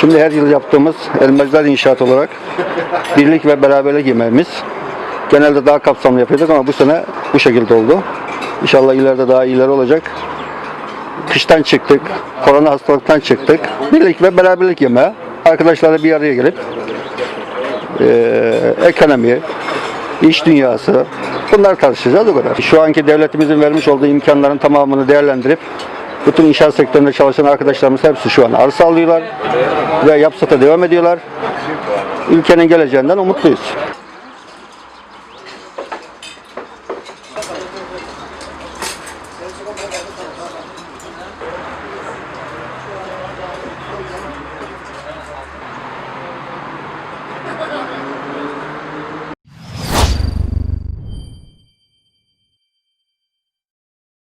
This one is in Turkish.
Şimdi her yıl yaptığımız Elmacılar İnşaat olarak birlik ve beraberlik yemeğimiz. Genelde daha kapsamlı yapıyorduk ama bu sene bu şekilde oldu. İnşallah ileride daha iyiler olacak kıştan çıktık, korona hastalıktan çıktık. Birlik ve beraberlik yemeğe, arkadaşlarla bir araya gelip e, ekonomi, iş dünyası bunlar tartışacağız o kadar. Şu anki devletimizin vermiş olduğu imkanların tamamını değerlendirip bütün inşaat sektöründe çalışan arkadaşlarımız hepsi şu an arsa alıyorlar ve yapsata devam ediyorlar. Ülkenin geleceğinden umutluyuz.